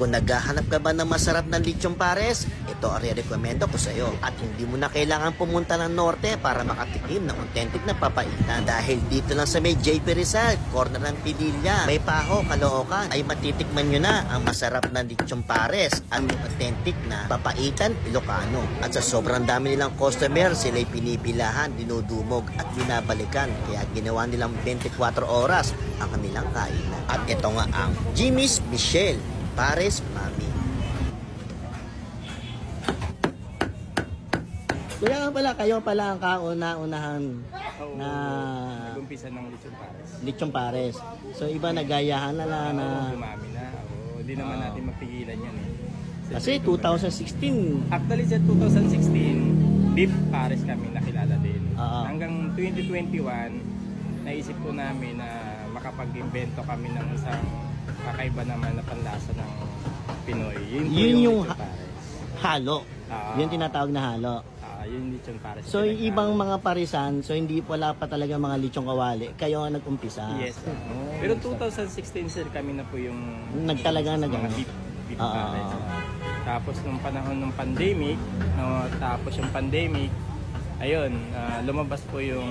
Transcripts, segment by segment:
Kung naghahanap ka ba ng masarap na lechon pares, ito ang re-recommendo ko sa iyo. At hindi mo na kailangan pumunta ng norte para makatikim ng authentic na papaitan. Dahil dito lang sa may JP Rizal, corner ng Pililla, may paho, kalookan, ay matitikman nyo na ang masarap na lechon pares at yung authentic na papaitan Ilocano. At sa sobrang dami nilang customer, sila'y pinipilahan, dinudumog at binabalikan. Kaya ginawa nilang 24 oras ang kanilang kainan. At ito nga ang Jimmy's Michelle Pares Mami. Kuya nga pala, kayo pala ang kauna-unahan Oo, na nag-umpisa ng lechon pares. lechon pares. So iba nagayahan na lang na Oo, dumami na. Oo, hindi naman Oo. natin mapigilan yan eh. kasi 2016 Actually sa 2016, beef pares kami nakilala din. Oo. Hanggang 2021, naisip po namin na makapag-invento kami ng isang kakaiba naman na panlasa ng Pinoy. Yun, po Yun yung lechon ha- pares. halo. Ah. Yun tinatawag na halo. Ah, yun yung lechon pares. So yung Pinag- ibang mga parisan, so hindi wala pa talaga mga lechong kawali. Kayo ang nag-umpisa. Yes. sir. Pero 2016 sir kami na po yung Nagtalaga nag mga ano. beef, pares. Tapos nung panahon ng pandemic, no, tapos yung pandemic, ayun, ah, lumabas po yung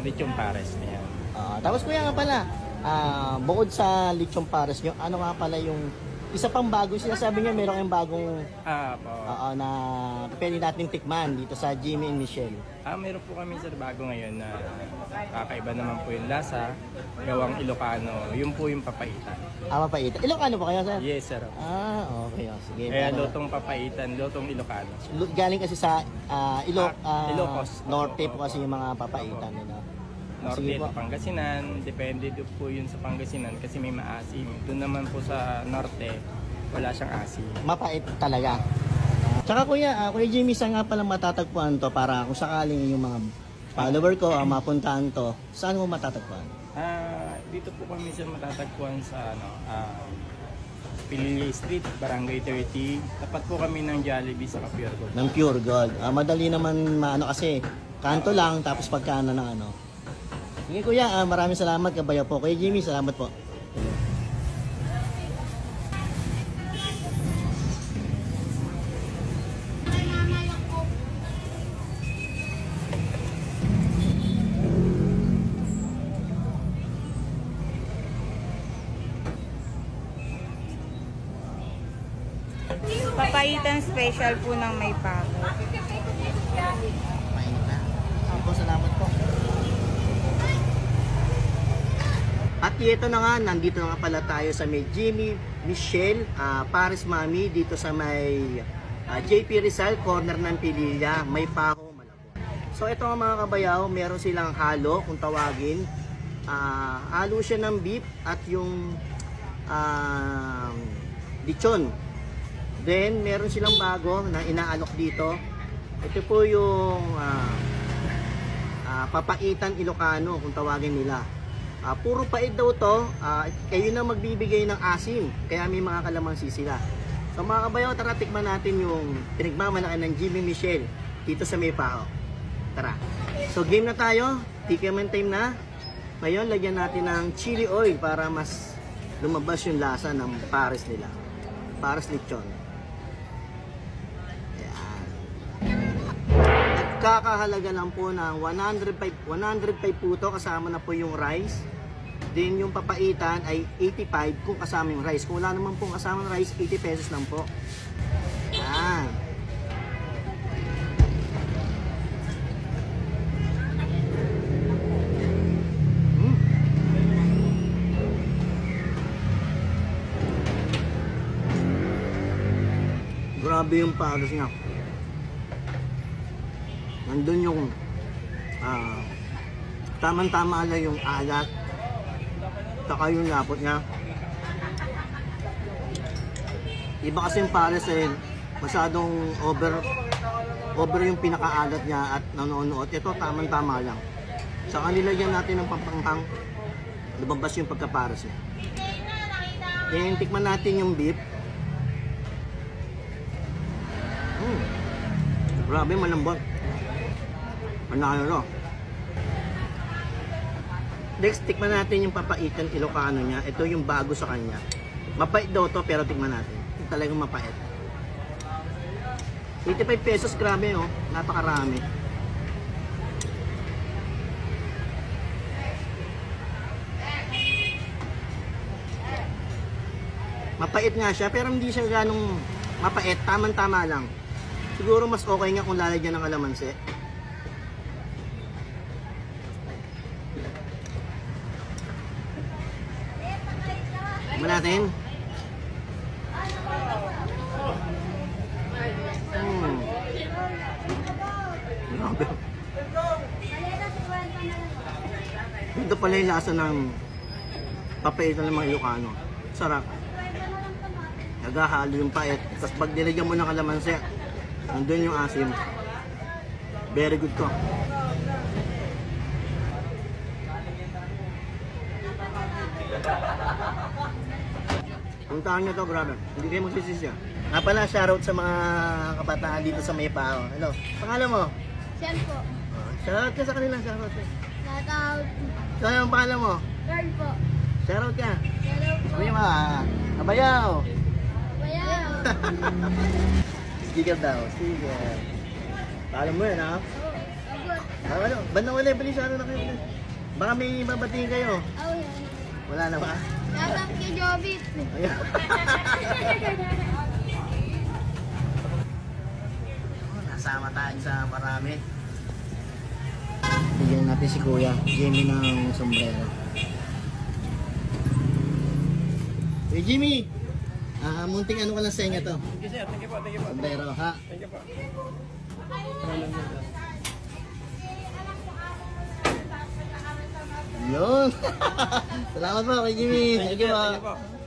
lechon pares na yan. Ah, tapos kuya nga pala, ah, bukod sa lechong pares nyo, ano nga pala yung isa pang bago, sinasabi niya meron kayong bagong Ah, po. ah, na pwede nating tikman dito sa Jimmy and Michelle. Ah, meron po kami sir bago ngayon na kakaiba naman po yung lasa, gawang Ilocano, yun po yung papaitan. Ah, mapait. Ilocano po kayo, sir? Yes sir. Ah, okay. Oh, sige. Kaya Para- lutong papaitan, lutong Ilocano. Lu- galing kasi sa ah, Ilo, Ah, ah, Ilocos. Norte po kasi yung mga papaitan nila. Norte at Pangasinan, depende do po yun sa Pangasinan kasi may maasim. Doon naman po sa Norte, wala siyang asim. Mapait talaga. Tsaka kuya, ah, kuya Jimmy, saan nga palang matatagpuan to para kung sakaling yung mga follower ko ah, mapuntahan to, saan mo matatagpuan? Ah, dito po kami sa matatagpuan sa ano, ah, Pilili Street, Barangay 30. Tapat po kami ng Jollibee sa Pure Gold. Ng pure gold. Ah, madali naman maano kasi, kanto lang tapos pagkano ng ano. Sige kuya, ah, maraming salamat kabayo po. Kuya Jimmy, salamat po. Papaitan special po ng may pako. Mainit na. Sige po, salamat po. Ito na nga, nandito na nga pala tayo sa may Jimmy, Michelle, ah, Paris Mami, dito sa may ah, JP Rizal, corner ng Pililla, may paho, malabo. So ito nga mga kabayaw, meron silang halo, kung tawagin. Ah, halo siya ng beef at yung ah, lechon. Then, meron silang bago na inaalok dito. Ito po yung ah, ah, papaitan Ilocano kung tawagin nila. Ah, puro pait daw to, ah, kayo na magbibigay ng asim, kaya may mga kalamansi sila. So mga kabayo, tara tikman natin yung pinagmamalaki ng Jimmy Michelle dito sa Maypao. Tara. So game na tayo, tikiman time na. Ngayon, lagyan natin ng chili oil para mas lumabas yung lasa ng pares nila. Pares lechon. Kakahalaga lang po ng 105, 105 po to kasama na po yung rice. Then yung papaitan ay 85 kung kasama yung rice. Kung wala naman pong kasama ng rice, 80 pesos lang po. Yan. Mm. Grabe yung palos niya. Nandun yung ah tamang-tama lang yung alat saka yung lapot niya. Iba kasi yung pares eh, masyadong over over yung pinakaalat niya at nanonood. Ito tamang-tama lang. Sa kanila yan natin ng pampanghang lumabas yung pagkapares niya. Then tikman natin yung beef. Mm. Grabe, malambot. Manalo. Next, tikman natin yung papaitan Ilocano niya. Ito yung bago sa kanya. Mapait daw to, pero tikman natin. talagang mapait. 85 pesos, grabe oh. Napakarami. Mapait nga siya, pero hindi siya ganong mapait. Taman-tama lang. Siguro mas okay nga kung lalagyan ng kalamansi. Tignan natin. Grabe. Ito pala yung lasa ng papaitan ng mga Ilocano. Sarap. Nagahalo yung pait. Tapos pag nilagyan mo ng kalamansi, nandun yung asim. Very good to. Puntahan nyo to, grabe. Hindi kayo magsisisi. Nga pala, shoutout sa mga kabataan dito sa Maypao. Ano? Pangalan mo? Siyan po. Oh, shoutout ka sa kanila, shoutout ka. Shout out. So, ano ang pangalan mo? Girl po. Shoutout ka. Hello po. Sabi mo, ah, kabayaw. Bayaw. Sticker daw, sticker. Paalam mo yan, ha? Abot. Ah, ano, bandang wala, bilisado na kayo. Baka may babatiin kayo. Oh, yan. Wala na ba? Out kay Jobit. Ayan. Oh, Nasama tayo sa marami. Bigyan natin si Kuya, Jimmy ng sombrero. Hey Jimmy! Ah, munting ano ka lang sa inyo to? Thank you sir, thank you po, thank you po. Sombrero, ha? Thank you po. Yun! Salamat po kay Jimmy! Thank you, po.